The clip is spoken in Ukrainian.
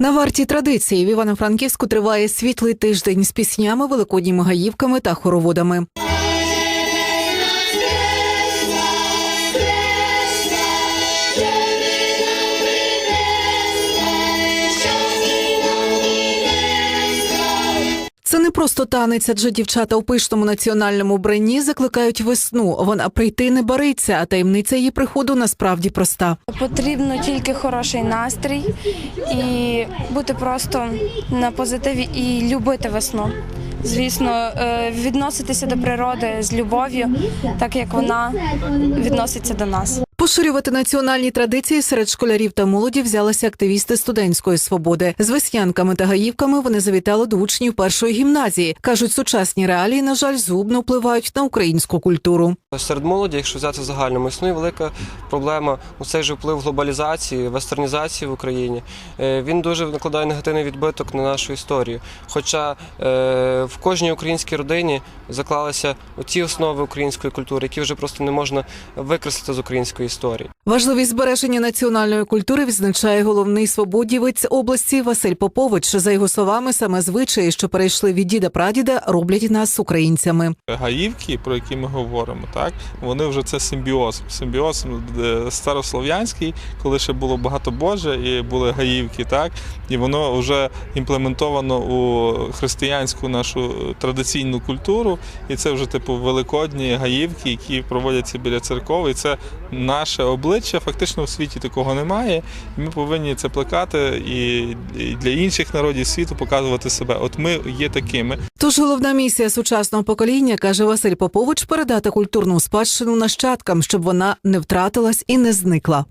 На варті традиції в Івано-Франківську триває світлий тиждень з піснями, великодніми гаївками та хороводами. Це не просто танець, адже дівчата у пишному національному вбранні закликають весну. Вона прийти не бариться, а таємниця її приходу насправді проста. Потрібно тільки хороший настрій і бути просто на позитиві і любити весну. Звісно, е, відноситися до природи з любов'ю, так як вона відноситься до нас. Поширювати національні традиції серед школярів та молоді взялися активісти студентської свободи. З веснянками та гаївками вони завітали до учнів першої гімназії. кажуть, сучасні реалії, на жаль, зубно впливають на українську культуру. Серед молоді, якщо взяти загальному, існує велика проблема у цей же вплив глобалізації, вестернізації в Україні. Е, Він дуже накладає негативний відбиток на нашу історію. Хоча е, в кожній українській родині заклалися ті основи української культури, які вже просто не можна викреслити з української історії. Важливість збереження національної культури відзначає головний свободівець області Василь Попович. За його словами, саме звичаї, що перейшли від діда прадіда, роблять нас українцями. гаївки, про які ми говоримо, так вони вже це симбіоз. Симбіоз е, старослов'янський, коли ще було багато Боже і були гаївки, так і воно вже імплементовано у християнську нашу традиційну культуру. І це вже типу великодні гаївки, які проводяться біля церков. І це наше обличчя. Фактично в світі такого немає. І ми повинні це плекати і для інших народів світу показувати себе. От ми є такими. Тож головна місія сучасного покоління, каже Василь Попович, передати культурну спадщину нащадкам, щоб вона не втратилась і не зникла.